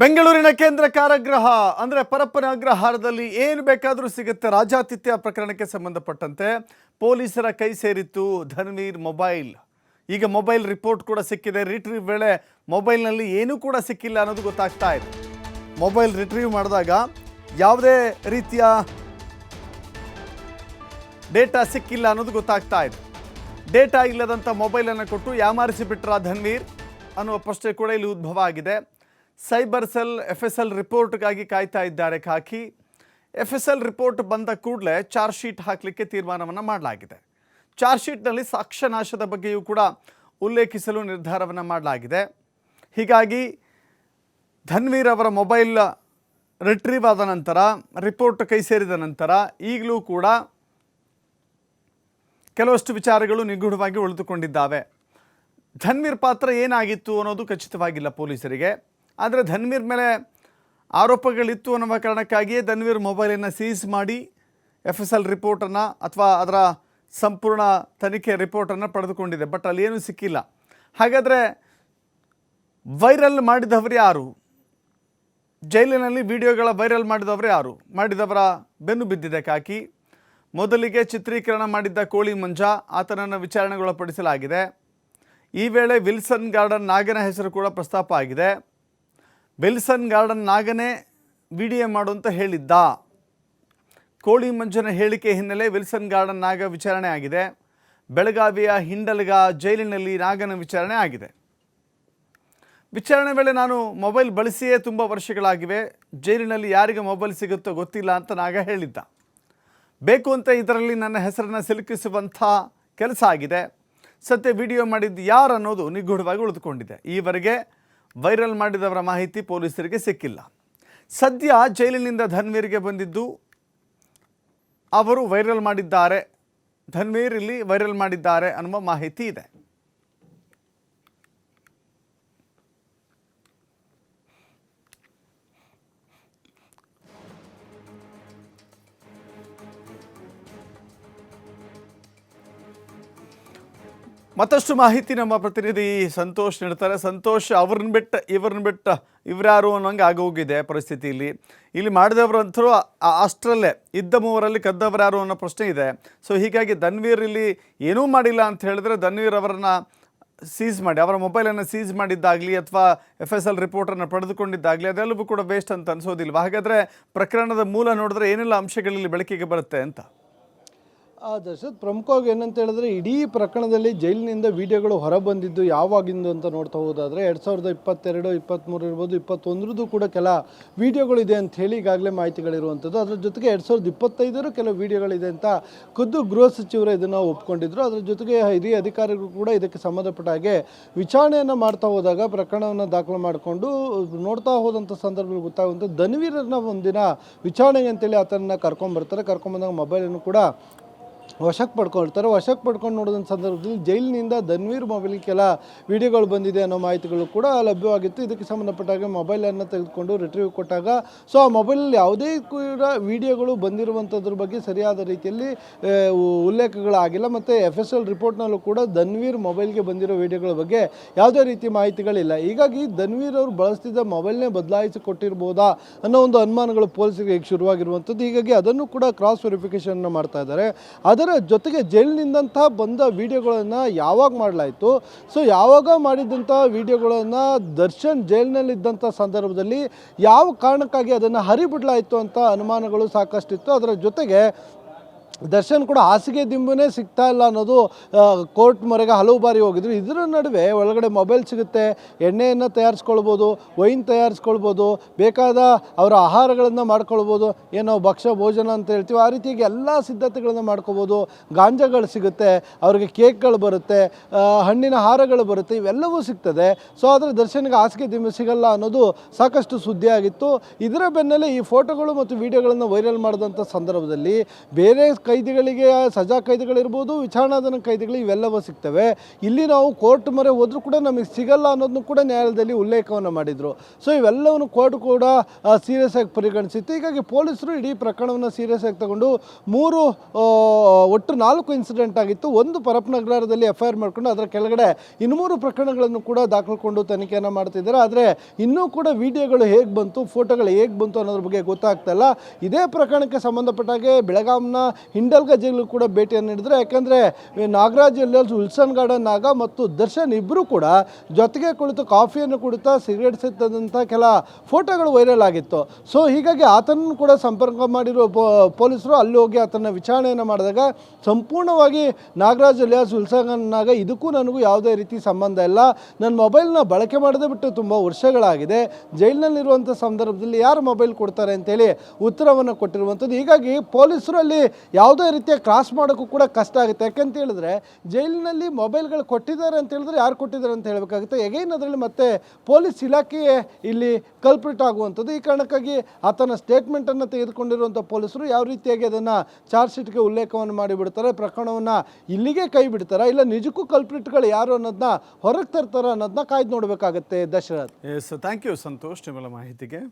ಬೆಂಗಳೂರಿನ ಕೇಂದ್ರ ಕಾರಾಗೃಹ, ಅಂದರೆ ಪರಪ್ಪನ ಅಗ್ರಹಾರದಲ್ಲಿ ಏನು ಬೇಕಾದರೂ ಸಿಗುತ್ತೆ. ರಾಜಾತಿಥ್ಯ ಪ್ರಕರಣಕ್ಕೆ ಸಂಬಂಧಪಟ್ಟಂತೆ ಪೊಲೀಸರ ಕೈ ಸೇರಿತ್ತು ಧನ್ವೀರ್ ಮೊಬೈಲ್. ಈಗ ಮೊಬೈಲ್ ರಿಪೋರ್ಟ್ ಕೂಡ ಸಿಕ್ಕಿದೆ. ರಿಟ್ರೀವ್ ವೇಳೆ ಮೊಬೈಲ್ನಲ್ಲಿ ಏನೂ ಕೂಡ ಸಿಕ್ಕಿಲ್ಲ ಅನ್ನೋದು ಗೊತ್ತಾಗ್ತಾ ಇದೆ. ಮೊಬೈಲ್ ರಿಟ್ರೀವ್ ಮಾಡಿದಾಗ ಯಾವುದೇ ರೀತಿಯ ಡೇಟಾ ಸಿಕ್ಕಿಲ್ಲ ಅನ್ನೋದು ಗೊತ್ತಾಗ್ತಾ ಇದೆ. ಡೇಟಾ ಇಲ್ಲದಂಥ ಮೊಬೈಲನ್ನು ಕೊಟ್ಟು ಯಾಮಾರಿಸಿ ಬಿಟ್ರ ಧನ್ವೀರ್ ಅನ್ನುವ ಪ್ರಶ್ನೆ ಕೂಡ ಇಲ್ಲಿ ಉದ್ಭವ ಆಗಿದೆ. Cyber cell F S L ರಿಪೋರ್ಟ್ಗಾಗಿ ಕಾಯ್ತಾ ಇದ್ದಾರೆ ಖಾಕಿ. ಎಫ್ ಎಸ್ ಎಲ್ ರಿಪೋರ್ಟ್ ಬಂದ ಕೂಡಲೇ ಚಾರ್ಜ್ ಶೀಟ್ ಹಾಕಲಿಕ್ಕೆ ತೀರ್ಮಾನವನ್ನು ಮಾಡಲಾಗಿದೆ. ಚಾರ್ಜ್ ಶೀಟ್ನಲ್ಲಿ ಸಾಕ್ಷ್ಯನಾಶದ ಬಗ್ಗೆಯೂ ಕೂಡ ಉಲ್ಲೇಖಿಸಲು ನಿರ್ಧಾರವನ್ನು ಮಾಡಲಾಗಿದೆ. ಹೀಗಾಗಿ ಧನ್ವೀರ್ ಅವರ ಮೊಬೈಲ್ ರಿಟ್ರೀವ್ ಆದ ನಂತರ, ರಿಪೋರ್ಟ್ ಕೈ ಸೇರಿದ ನಂತರ ಈಗಲೂ ಕೂಡ ಕೆಲವಷ್ಟು ವಿಚಾರಗಳು ನಿಗೂಢವಾಗಿ ಉಳಿದುಕೊಂಡಿದ್ದಾವೆ. ಧನ್ವೀರ್ ಪಾತ್ರ ಏನಾಗಿತ್ತು ಅನ್ನೋದು ಖಚಿತವಾಗಿಲ್ಲ ಪೊಲೀಸರಿಗೆ. ಆದರೆ ಧನ್ವೀರ್ ಮೇಲೆ ಆರೋಪಗಳಿತ್ತು ಅನ್ನುವ ಕಾರಣಕ್ಕಾಗಿಯೇ ಧನ್ವೀರ್ ಮೊಬೈಲನ್ನು ಸೀಸ್ ಮಾಡಿ ಎಫ್ ಎಸ್ ಎಲ್ ರಿಪೋರ್ಟನ್ನು ಅಥವಾ ಅದರ ಸಂಪೂರ್ಣ ತನಿಖೆ ರಿಪೋರ್ಟನ್ನು ಪಡೆದುಕೊಂಡಿದೆ. ಬಟ್ ಅಲ್ಲಿ ಏನೂ ಸಿಕ್ಕಿಲ್ಲ. ಹಾಗಾದರೆ ವೈರಲ್ ಮಾಡಿದವರು ಯಾರು? ಜೈಲಿನಲ್ಲಿ ವಿಡಿಯೋಗಳ ವೈರಲ್ ಮಾಡಿದವರು ಯಾರು? ಮಾಡಿದವರ ಬೆನ್ನು ಬಿದ್ದಿದೆ ಕಾಕಿ. ಮೊದಲಿಗೆ ಚಿತ್ರೀಕರಣ ಮಾಡಿದ್ದ ಕೋಳಿ ಮಂಜ, ಆತನನ್ನು ವಿಚಾರಣೆಗೊಳಪಡಿಸಲಾಗಿದೆ. ಈ ವೇಳೆ ವಿಲ್ಸನ್ ಗಾರ್ಡನ್ ನಾಗನ ಹೆಸರು ಕೂಡ ಪ್ರಸ್ತಾಪ ಆಗಿದೆ. ವಿಲ್ಸನ್ ಗಾರ್ಡನ್ ನಾಗನೇ ವಿಡಿಯೋ ಮಾಡು ಅಂತ ಹೇಳಿದ್ದ. ಕೋಳಿ ಮಂಜನ ಹೇಳಿಕೆ ಹಿನ್ನೆಲೆ ವಿಲ್ಸನ್ ಗಾರ್ಡನ್ ನಾಗ ವಿಚಾರಣೆ ಆಗಿದೆ. ಬೆಳಗಾವಿಯ ಹಿಂಡಲ್ಗ ಜೈಲಿನಲ್ಲಿ ನಾಗನ ವಿಚಾರಣೆ ಆಗಿದೆ. ವಿಚಾರಣೆ ವೇಳೆ ನಾನು ಮೊಬೈಲ್ ಬಳಸಿಯೇ ತುಂಬ ವರ್ಷಗಳಾಗಿವೆ. ಜೈಲಿನಲ್ಲಿ ಯಾರಿಗೆ ಮೊಬೈಲ್ ಸಿಗುತ್ತೋ ಗೊತ್ತಿಲ್ಲ ಅಂತ ನಾಗ ಹೇಳಿದ್ದ. ಬೇಕು ಅಂತ ಇದರಲ್ಲಿ ನನ್ನ ಹೆಸರನ್ನು ಸಿಲುಕಿಸುವಂಥ ಕೆಲಸ ಆಗಿದೆ. ಸತ್ಯ ವಿಡಿಯೋ ಮಾಡಿದ್ದು ಯಾರು ಅನ್ನೋದು ನಿಗೂಢವಾಗಿ ಉಳಿದುಕೊಂಡಿದೆ. ಈವರೆಗೆ ವೈರಲ್ ಮಾಡಿದವರ ಮಾಹಿತಿ ಪೊಲೀಸರಿಗೆ ಸಿಕ್ಕಿಲ್ಲ. ಸದ್ಯ ಜೈಲಿನಿಂದ ಧನ್ವೀರ್ಗೆ ಬಂದಿದ್ದು ಅವರು ವೈರಲ್ ಮಾಡಿದ್ದಾರೆ. ಧನ್ವೀರ್ ಇಲ್ಲಿ ವೈರಲ್ ಮಾಡಿದ್ದಾರೆ ಅನ್ನುವ ಮಾಹಿತಿ ಇದೆ. ಮತ್ತಷ್ಟು ಮಾಹಿತಿ ನಮ್ಮ ಪ್ರತಿನಿಧಿ ಸಂತೋಷ್ ನೀಡ್ತಾರೆ. ಸಂತೋಷ್, ಅವ್ರನ್ನ ಬಿಟ್ಟ, ಇವ್ರನ್ನ ಬಿಟ್ಟ ಇವ್ರ್ಯಾರು ಅನ್ನೋಂಗೆ ಆಗೋಗಿದೆ ಪರಿಸ್ಥಿತಿಯಲ್ಲಿ ಇಲ್ಲಿ ಆ- ಅಷ್ಟರಲ್ಲೇ ಇದ್ದ ಮೂವರಲ್ಲಿ ಕದ್ದವರ್ಯಾರು ಅನ್ನೋ ಪ್ರಶ್ನೆ ಇದೆ. ಸೊ ಹೀಗಾಗಿ ಧನ್ವೀರ್ ಇಲ್ಲಿ ಏನೂ ಮಾಡಿಲ್ಲ ಅಂತ ಹೇಳಿದ್ರೆ ಧನ್ವೀರ್ ಅವರನ್ನು ಸೀಸ್ ಮಾಡಿ, ಅವರ ಮೊಬೈಲನ್ನು ಸೀಸ್ ಮಾಡಿದ್ದಾಗಲಿ ಅಥವಾ ಎಫ್ ಎಸ್ ಎಲ್ ರಿಪೋರ್ಟನ್ನು ಪಡೆದುಕೊಂಡಿದ್ದಾಗಲಿ ಅದೆಲ್ಲವೂ ಕೂಡ ವೇಸ್ಟ್ ಅಂತ ಅನ್ಸೋದಿಲ್ವಾ? ಹಾಗಾದರೆ ಪ್ರಕರಣದ ಮೂಲ ನೋಡಿದ್ರೆ ಏನೆಲ್ಲ ಅಂಶಗಳಲ್ಲಿ ಬೆಳಕಿಗೆ ಬರುತ್ತೆ ಅಂತ? ಆ ದಶರಥ್ ಪ್ರಮುಖವಾಗಿ ಏನಂತ ಹೇಳಿದ್ರೆ ಇಡೀ ಪ್ರಕರಣದಲ್ಲಿ ಜೈಲಿನಿಂದ ವಿಡಿಯೋಗಳು ಹೊರಬಂದಿದ್ದು ಯಾವಾಗಿಂದು ಅಂತ ನೋಡ್ತಾ ಹೋದಾದರೆ ಎರಡು ಸಾವಿರದ ಇಪ್ಪತ್ತೆರಡು ಇಪ್ಪತ್ತ್ಮೂರು ಇರ್ಬೋದು, ಇಪ್ಪತ್ತೊಂದರದ್ದು ಕೂಡ ಕೆಲ ವಿಡಿಯೋಗಳಿದೆ ಅಂತ ಹೇಳಿ ಈಗಾಗಲೇ ಮಾಹಿತಿಗಳಿರುವಂಥದ್ದು. ಅದ್ರ ಜೊತೆಗೆ ಎರಡು ಸಾವಿರದ ಇಪ್ಪತ್ತೈದರ ಕೆಲವು ವಿಡಿಯೋಗಳಿದೆ ಅಂತ ಖುದ್ದು ಗೃಹ ಸಚಿವರು ಇದನ್ನು ಒಪ್ಕೊಂಡಿದ್ರು. ಅದ್ರ ಜೊತೆಗೆ ಹಿರಿಯ ಅಧಿಕಾರಿಗಳು ಕೂಡ ಇದಕ್ಕೆ ಸಂಬಂಧಪಟ್ಟ ಹಾಗೆ ವಿಚಾರಣೆಯನ್ನು ಮಾಡ್ತಾ ಹೋದಾಗ ಪ್ರಕರಣವನ್ನು ದಾಖಲು ಮಾಡಿಕೊಂಡು ನೋಡ್ತಾ ಹೋದಂಥ ಸಂದರ್ಭದಲ್ಲಿ ಗೊತ್ತಾಗುವಂಥ ಧನ್ವೀರನ ಒಂದಿನ ವಿಚಾರಣೆಗೆ ಅಂತೇಳಿ ಆತನನ್ನು ಕರ್ಕೊಂಡ್ಬರ್ತಾರೆ ಕರ್ಕೊಂಬಂದಾಗ ಮೊಬೈಲನ್ನು ಕೂಡ ವಶಕ್ಕೆ ಪಡ್ಕೊಳ್ತಾರೆ ವಶಕ್ಕೆ ಪಡ್ಕೊಂಡು ನೋಡಿದಂಥ ಸಂದರ್ಭದಲ್ಲಿ ಜೈಲಿನಿಂದ ಧನ್ವೀರ್ ಮೊಬೈಲ್ ಕೆಲ ವಿಡಿಯೋಗಳು ಬಂದಿದೆ ಅನ್ನೋ ಮಾಹಿತಿಗಳು ಕೂಡ ಲಭ್ಯವಾಗಿತ್ತು. ಇದಕ್ಕೆ ಸಂಬಂಧಪಟ್ಟಾಗ ಮೊಬೈಲನ್ನು ತೆಗೆದುಕೊಂಡು ರಿಟ್ರೀವ್ ಕೊಟ್ಟಾಗ ಸೊ ಆ ಮೊಬೈಲಲ್ಲಿ ಯಾವುದೇ ಕೂಡ ವಿಡಿಯೋಗಳು ಬಂದಿರುವಂಥದ್ರ ಬಗ್ಗೆ ಸರಿಯಾದ ರೀತಿಯಲ್ಲಿ ಉಲ್ಲೇಖಗಳಾಗಿಲ್ಲ. ಮತ್ತು ಎಫ್ ಎಸ್ ಎಲ್ ರಿಪೋರ್ಟ್ನಲ್ಲೂ ಕೂಡ ಧನ್ವೀರ್ ಮೊಬೈಲ್ಗೆ ಬಂದಿರೋ ವಿಡಿಯೋಗಳ ಬಗ್ಗೆ ಯಾವುದೇ ರೀತಿ ಮಾಹಿತಿಗಳಿಲ್ಲ. ಹೀಗಾಗಿ ಧನ್ವೀರ್ ಅವರು ಬಳಸ್ತಿದ್ದ ಮೊಬೈಲ್ನೇ ಬದಲಾಯಿಸಿ ಕೊಟ್ಟಿರ್ಬೋದಾ ಅನ್ನೋ ಒಂದು ಅನುಮಾನಗಳು ಪೊಲೀಸರಿಗೆ ಶುರುವಾಗಿರುವಂಥದ್ದು ಹೀಗಾಗಿ ಅದನ್ನು ಕೂಡ ಕ್ರಾಸ್ ವೆರಿಫಿಕೇಷನ್ ಮಾಡ್ತಾ ಇದ್ದಾರೆ. ಅದರ ಜೊತೆಗೆ ಜೈಲಿನಿಂದಂಥ ಬಂದ ವಿಡಿಯೋಗಳನ್ನು ಯಾವಾಗ ಮಾಡಲಾಯಿತು? ಸೊ ಯಾವಾಗ ಮಾಡಿದಂಥ ವಿಡಿಯೋಗಳನ್ನು ದರ್ಶನ್ ಜೈಲಿನಲ್ಲಿದ್ದಂಥ ಸಂದರ್ಭದಲ್ಲಿ ಯಾವ ಕಾರಣಕ್ಕಾಗಿ ಅದನ್ನು ಹರಿಬಿಡಲಾಯಿತು ಅಂತ ಅನುಮಾನಗಳು ಸಾಕಷ್ಟಿತ್ತು. ಅದರ ಜೊತೆಗೆ ದರ್ಶನ್ ಕೂಡ ಹಾಸಿಗೆ ದಿಂಬುನೇ ಸಿಗ್ತಾ ಇಲ್ಲ ಅನ್ನೋದು ಕೋರ್ಟ್ ಮೊರೆಗೆ ಹಲವು ಬಾರಿ ಹೋಗಿದ್ರು. ಇದರ ನಡುವೆ ಒಳಗಡೆ ಮೊಬೈಲ್ ಸಿಗುತ್ತೆ, ಎಣ್ಣೆಯನ್ನು ತಯಾರಿಸ್ಕೊಳ್ಬೋದು, ವೈನ್ ತಯಾರಿಸ್ಕೊಳ್ಬೋದು, ಬೇಕಾದ ಅವರ ಆಹಾರಗಳನ್ನು ಮಾಡ್ಕೊಳ್ಬೋದು, ಏನೋ ಭಕ್ಷ್ಯ ಭೋಜನ ಅಂತ ಹೇಳ್ತೀವಿ, ಆ ರೀತಿಯಾಗಿ ಎಲ್ಲ ಸಿದ್ಧತೆಗಳನ್ನು ಮಾಡ್ಕೋಬೋದು. ಗಾಂಜಾಗಳು ಸಿಗುತ್ತೆ, ಅವರಿಗೆ ಕೇಕ್ಗಳು ಬರುತ್ತೆ ಹಣ್ಣಿನ ಹಾರಗಳು ಬರುತ್ತೆ, ಇವೆಲ್ಲವೂ ಸಿಗ್ತದೆ. ಸೊ ಆದರೆ ದರ್ಶನ್ಗೆ ಹಾಸಿಗೆ ದಿಂಬು ಸಿಗಲ್ಲ ಅನ್ನೋದು ಸಾಕಷ್ಟು ಸುದ್ದಿ ಆಗಿತ್ತು. ಇದರ ಬೆನ್ನಲ್ಲೇ ಈ ಫೋಟೋಗಳು ಮತ್ತು ವಿಡಿಯೋಗಳನ್ನು ವೈರಲ್ ಮಾಡಿದಂಥ ಸಂದರ್ಭದಲ್ಲಿ ಬೇರೆ ಕೈದಿಗಳಿಗೆ, ಸಜಾ ಕೈದಿಗಳಿರ್ಬೋದು, ವಿಚಾರಣಾಧೀನ ಕೈದಿಗಳು ಇವೆಲ್ಲವೂ ಸಿಗ್ತವೆ. ಇಲ್ಲಿ ನಾವು ಕೋರ್ಟ್ ಮೊರೆ ಹೋದ್ರೂ ಕೂಡ ನಮಗೆ ಸಿಗಲ್ಲ ಅನ್ನೋದನ್ನು ಕೂಡ ನ್ಯಾಯಾಲಯದಲ್ಲಿ ಉಲ್ಲೇಖವನ್ನು ಮಾಡಿದರು. ಸೊ ಇವೆಲ್ಲವನ್ನು ಕೋರ್ಟ್ ಕೂಡ ಸೀರಿಯಸ್ ಆಗಿ ಪರಿಗಣಿಸಿತ್ತು. ಹೀಗಾಗಿ ಪೊಲೀಸರು ಇಡೀ ಪ್ರಕರಣವನ್ನು ಸೀರಿಯಸ್ ಆಗಿ ತಗೊಂಡು ಮೂರು ಒಟ್ಟು ನಾಲ್ಕು ಇನ್ಸಿಡೆಂಟ್ ಆಗಿತ್ತು. ಒಂದು ಪರಪ್ನಗರದಲ್ಲಿ ಎಫ್ ಐ ಆರ್ ಮಾಡಿಕೊಂಡು ಅದರ ಕೆಳಗಡೆ ಇನ್ನೂರು ಪ್ರಕರಣಗಳನ್ನು ಕೂಡ ದಾಖಲ್ಕೊಂಡು ತನಿಖೆಯನ್ನು ಮಾಡ್ತಿದ್ದಾರೆ. ಆದರೆ ಇನ್ನೂ ಕೂಡ ವಿಡಿಯೋಗಳು ಹೇಗೆ ಬಂತು, ಫೋಟೋಗಳು ಹೇಗೆ ಬಂತು ಅನ್ನೋದ್ರ ಬಗ್ಗೆ ಗೊತ್ತಾಗ್ತಾ ಇಲ್ಲ. ಇದೇ ಪ್ರಕರಣಕ್ಕೆ ಸಂಬಂಧಪಟ್ಟಾಗೆ ಬೆಳಗಾಂನ ಹಿಂಡಲ್ಗ ಜೈಲು ಕೂಡ ಭೇಟಿಯನ್ನು ನೀಡಿದರು. ಯಾಕೆಂದರೆ ನಾಗರಾಜ್ ಎಲ್ಲೆಲ್ಸ್ ವಿಲ್ಸನ್ ಗಾರ್ಡನ್, ನಾಗ ಮತ್ತು ದರ್ಶನ್ ಇಬ್ಬರೂ ಕೂಡ ಜೊತೆಗೆ ಕುಳಿತು ಕಾಫಿಯನ್ನು ಕುಡಿತಾ ಸಿಗರೇಟ್ ಸಿಗ್ತದಂಥ ಕೆಲ ಫೋಟೋಗಳು ವೈರಲ್ ಆಗಿತ್ತು. ಸೊ, ಹೀಗಾಗಿ ಆತನನ್ನು ಕೂಡ ಸಂಪರ್ಕ ಮಾಡಿರುವ ಪೊಲೀಸರು ಅಲ್ಲಿ ಹೋಗಿ ಆತನ ವಿಚಾರಣೆಯನ್ನು ಮಾಡಿದಾಗ ಸಂಪೂರ್ಣವಾಗಿ ನಾಗರಾಜ್ ಅಲಿಯಾಸ್ ವಿಲ್ಸನ್ನಾಗ ಇದಕ್ಕೂ ನನಗೂ ಯಾವುದೇ ರೀತಿ ಸಂಬಂಧ ಇಲ್ಲ. ನನ್ನ ಮೊಬೈಲ್ನ ಬಳಕೆ ಮಾಡದೆ ಬಿಟ್ಟು ತುಂಬ ವರ್ಷಗಳಾಗಿದೆ. ಜೈಲಿನಲ್ಲಿರುವಂಥ ಸಂದರ್ಭದಲ್ಲಿ ಯಾರು ಮೊಬೈಲ್ ಕೊಡ್ತಾರೆ ಅಂತೇಳಿ ಉತ್ತರವನ್ನು ಕೊಟ್ಟಿರುವಂಥದ್ದು. ಹೀಗಾಗಿ ಪೊಲೀಸರು ಅಲ್ಲಿ ಯಾವುದೇ ರೀತಿಯ ಕ್ರಾಸ್ ಮಾಡೋಕ್ಕೂ ಕೂಡ ಕಷ್ಟ ಆಗುತ್ತೆ. ಯಾಕಂತ ಹೇಳಿದ್ರೆ ಜೈಲಿನಲ್ಲಿ ಮೊಬೈಲ್ಗಳು ಕೊಟ್ಟಿದ್ದಾರೆ ಅಂತ ಹೇಳಿದ್ರೆ ಯಾರು ಕೊಟ್ಟಿದ್ದಾರೆ ಅಂತ ಹೇಳಬೇಕಾಗುತ್ತೆ. ಎಗೈನ್ ಅದರಲ್ಲಿ ಮತ್ತೆ ಪೊಲೀಸ್ ಇಲಾಖೆಯೇ ಇಲ್ಲಿ ಕಲ್ಪ್ರಿಟ್ ಆಗುವಂಥದ್ದು. ಈ ಕಾರಣಕ್ಕಾಗಿ ಆತನ ಸ್ಟೇಟ್ಮೆಂಟನ್ನು ತೆಗೆದುಕೊಂಡಿರುವಂಥ ಪೊಲೀಸರು ಯಾವ ರೀತಿಯಾಗಿ ಅದನ್ನು ಚಾರ್ಜ್ ಶೀಟ್ಗೆ ಉಲ್ಲೇಖವನ್ನು ಮಾಡಿಬಿಡ್ತಾರೆ, ಪ್ರಕರಣವನ್ನು ಇಲ್ಲಿಗೆ ಕೈ ಬಿಡ್ತಾರೆ, ಇಲ್ಲ ನಿಜಕ್ಕೂ ಕಲ್ಪ್ರಿಟ್ಗಳು ಯಾರು ಅನ್ನೋದನ್ನ ಹೊರಗೆ ತರ್ತಾರೆ ಅನ್ನೋದನ್ನ ಕಾಯ್ದು ನೋಡಬೇಕಾಗತ್ತೆ Dasharath. Yes thank you Santosh, ನಿಮ್ಮೆಲ್ಲ ಮಾಹಿತಿಗೆ.